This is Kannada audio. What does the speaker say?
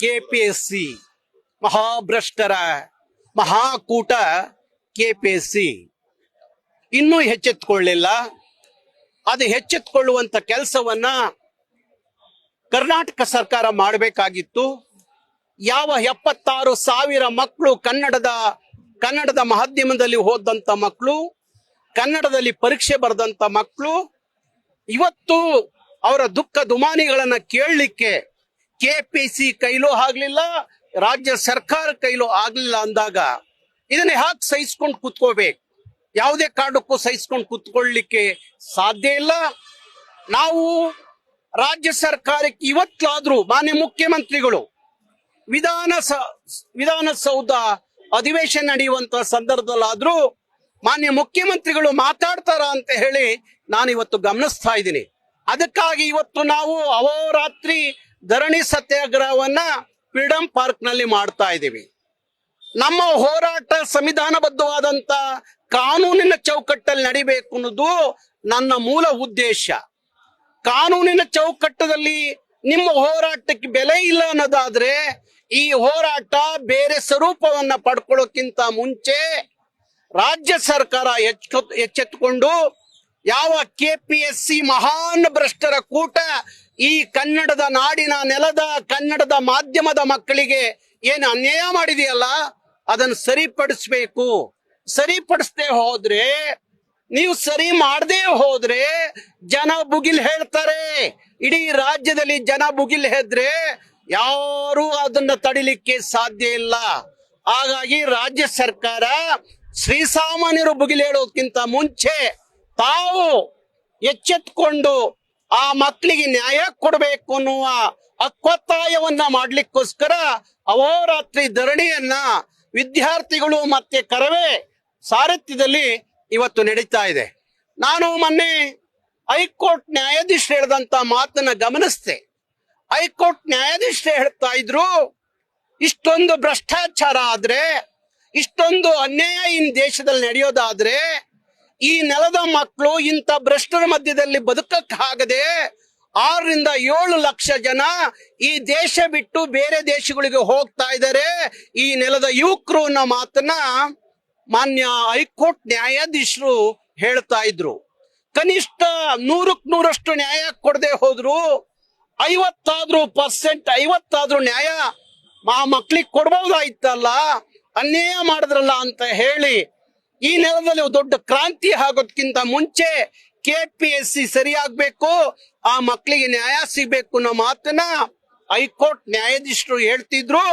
ಕೆಪಿಎಸ್ಸಿ. ಮಹಾಭ್ರಷ್ಟರ ಮಹಾಕೂಟ ಕೆಪಿಎಸ್ಸಿ. ಇನ್ನೂ ಹೆಚ್ಚೆತ್ಕೊಳ್ಳಿಲ್ಲ ಅದು ಹೆಚ್ಚೆತ್ಕೊಳ್ಳುವಂತ ಕೆಲಸವನ್ನ ಕರ್ನಾಟಕ ಸರ್ಕಾರ ಮಾಡಬೇಕಾಗಿತ್ತು. ಯಾವ ಎಪ್ಪತ್ತಾರು ಸಾವಿರ ಮಕ್ಕಳು ಕನ್ನಡದ ಕನ್ನಡದ ಮಾಧ್ಯಮದಲ್ಲಿ ಓದಂತ ಮಕ್ಕಳು, ಕನ್ನಡದಲ್ಲಿ ಪರೀಕ್ಷೆ ಬರೆದಂತ ಮಕ್ಕಳು, ಇವತ್ತು ಅವರ ದುಃಖ ದುಮಾನಿಗಳನ್ನ ಕೇಳಲಿಕ್ಕೆ ಕೆಪಿಸಿ ಕೈಲೂ ಆಗ್ಲಿಲ್ಲ, ರಾಜ್ಯ ಸರ್ಕಾರ ಕೈಲೂ ಆಗ್ಲಿಲ್ಲ ಅಂದಾಗ ಇದನ್ನ ಯಾಕೆ ಸಹಿಸ್ಕೊಂಡು ಕೂತ್ಕೋಬೇಕು? ಯಾವುದೇ ಕಾರಣಕ್ಕೂ ಸಹಿಸ್ಕೊಂಡು ಕುತ್ಕೊಳ್ಳಿಕ್ಕೆ ಸಾಧ್ಯ ಇಲ್ಲ. ನಾವು ರಾಜ್ಯ ಸರ್ಕಾರಕ್ಕೆ ಇವತ್ತಾದ್ರೂ ಮಾನ್ಯ ಮುಖ್ಯಮಂತ್ರಿಗಳು ವಿಧಾನ ವಿಧಾನಸೌಧ ಅಧಿವೇಶನ ನಡೆಯುವಂತ ಸಂದರ್ಭದಲ್ಲಾದ್ರೂ ಮಾನ್ಯ ಮುಖ್ಯಮಂತ್ರಿಗಳು ಮಾತಾಡ್ತಾರ ಅಂತ ಹೇಳಿ ನಾನು ಇವತ್ತು ಗಮನಿಸ್ತಾ ಇದ್ದೀನಿ. ಅದಕ್ಕಾಗಿ ಇವತ್ತು ನಾವು ಅಹೋರಾತ್ರಿ ಧರಣಿ ಸತ್ಯಾಗ್ರಹವನ್ನ ಫ್ರೀಡಂ ಪಾರ್ಕ್ನಲ್ಲಿ ಮಾಡ್ತಾ ಇದ್ದೀವಿ. ನಮ್ಮ ಹೋರಾಟ ಸಂವಿಧಾನಬದ್ಧವಾದಂತ ಕಾನೂನಿನ ಚೌಕಟ್ಟಲ್ಲಿ ನಡಿಬೇಕು ಅನ್ನೋದು ನನ್ನ ಮೂಲ ಉದ್ದೇಶ. ಕಾನೂನಿನ ಚೌಕಟ್ಟದಲ್ಲಿ ನಿಮ್ಮ ಹೋರಾಟಕ್ಕೆ ಬೆಲೆ ಇಲ್ಲ ಅನ್ನೋದಾದ್ರೆ ಈ ಹೋರಾಟ ಬೇರೆ ಸ್ವರೂಪವನ್ನ ಪಡ್ಕೊಳ್ಳೋಕ್ಕಿಂತ ಮುಂಚೆ ರಾಜ್ಯ ಸರ್ಕಾರ ಎಚ್ಚ ಎಚ್ಚೆತ್ತುಕೊಂಡು ಯಾವ ಕೆ ಪಿ ಎಸ್ ಸಿ ಮಹಾನ್ ಭ್ರಷ್ಟರ ಕೂಟ ಈ ಕನ್ನಡದ ನಾಡಿನ ನೆಲದ ಕನ್ನಡದ ಮಾಧ್ಯಮದ ಮಕ್ಕಳಿಗೆ ಏನು ಅನ್ಯಾಯ ಮಾಡಿದೆಯಲ್ಲ? ಅದನ್ನು ಸರಿಪಡಿಸ್ಬೇಕು. ಸರಿಪಡಿಸದೆ ಹೋದ್ರೆ, ನೀವು ಸರಿ ಮಾಡದೆ ಹೋದ್ರೆ ಜನ ಬುಗಿಲ್ ಹೇಳ್ತಾರೆ. ಇಡೀ ರಾಜ್ಯದಲ್ಲಿ ಜನ ಬುಗಿಲ್ ಹೆದ್ರೆ ಯಾರು ಅದನ್ನ ತಡಿಲಿಕ್ಕೆ ಸಾಧ್ಯ ಇಲ್ಲ. ಹಾಗಾಗಿ ರಾಜ್ಯ ಸರ್ಕಾರ ಶ್ರೀಸಾಮಾನ್ಯರು ಬುಗಿಲ್ ಹೇಳೋದಕ್ಕಿಂತ ಮುಂಚೆ ತಾವು ಎಚ್ಚೆತ್ಕೊಂಡು ಆ ಮಕ್ಕಳಿಗೆ ನ್ಯಾಯ ಕೊಡಬೇಕು ಅನ್ನುವ ಅಕ್ಕೊತ್ತಾಯವನ್ನ ಮಾಡ್ಲಿಕ್ಕೋಸ್ಕರ ಅಹೋರಾತ್ರಿ ಧರಣಿಯನ್ನ ವಿದ್ಯಾರ್ಥಿಗಳು ಮತ್ತೆ ಕರವೇ ಸಾರಥ್ಯದಲ್ಲಿ ಇವತ್ತು ನಡೀತಾ ಇದೆ. ನಾನು ಮೊನ್ನೆ ಹೈಕೋರ್ಟ್ ನ್ಯಾಯಾಧೀಶರು ಹೇಳಿದಂತ ಮಾತನ್ನ ಗಮನಿಸ್ದೆ. ಹೈಕೋರ್ಟ್ ನ್ಯಾಯಾಧೀಶ ಹೇಳ್ತಾ ಇದ್ರು, ಇಷ್ಟೊಂದು ಭ್ರಷ್ಟಾಚಾರ ಆದ್ರೆ, ಇಷ್ಟೊಂದು ಅನ್ಯಾಯ ಇನ್ ದೇಶದಲ್ಲಿ ನಡೆಯೋದಾದ್ರೆ ಈ ನೆಲದ ಮಕ್ಕಳು ಇಂಥ ಭ್ರಷ್ಟರ ಮಧ್ಯದಲ್ಲಿ ಬದುಕಕ್ಕಾಗದೆ ಆರರಿಂದ ಏಳು ಲಕ್ಷ ಜನ ಈ ದೇಶ ಬಿಟ್ಟು ಬೇರೆ ದೇಶಗಳಿಗೆ ಹೋಗ್ತಾ ಇದ್ದಾರೆ. ಈ ನೆಲದ ಯುವಕರು ಅನ್ನೋ ಮಾತನ್ನ ಮಾನ್ಯ ಹೈಕೋರ್ಟ್ ನ್ಯಾಯಾಧೀಶರು ಹೇಳ್ತಾ ಇದ್ರು. ಕನಿಷ್ಠ ನೂರಕ್ ನೂರಷ್ಟು ನ್ಯಾಯ ಕೊಡದೆ ಹೋದ್ರು. ಐವತ್ತಾದ್ರೂ ಪರ್ಸೆಂಟ್, ಐವತ್ತಾದ್ರೂ ನ್ಯಾಯ ಆ ಮಕ್ಳಿಗೆ ಕೊಡ್ಬೋದಾಯ್ತಲ್ಲ? ಅನ್ಯಾಯ ಮಾಡಿದ್ರಲ್ಲ ಅಂತ ಹೇಳಿ ಈ ನೆಲದಲ್ಲಿ ದೊಡ್ಡ ಕ್ರಾಂತಿ ಆಗೋದ್ಕಿಂತ ಮುಂಚೆ ಕೆ ಪಿ ಎಸ್ ಸಿ ಸರಿಯಾಗ್ಬೇಕು, ಆ ಮಕ್ಕಳಿಗೆ ನ್ಯಾಯ ಸಿಗಬೇಕು ಅನ್ನೋ ಮಾತನ್ನ ಹೈಕೋರ್ಟ್ ನ್ಯಾಯಾಧೀಶರು ಹೇಳ್ತಿದ್ರು.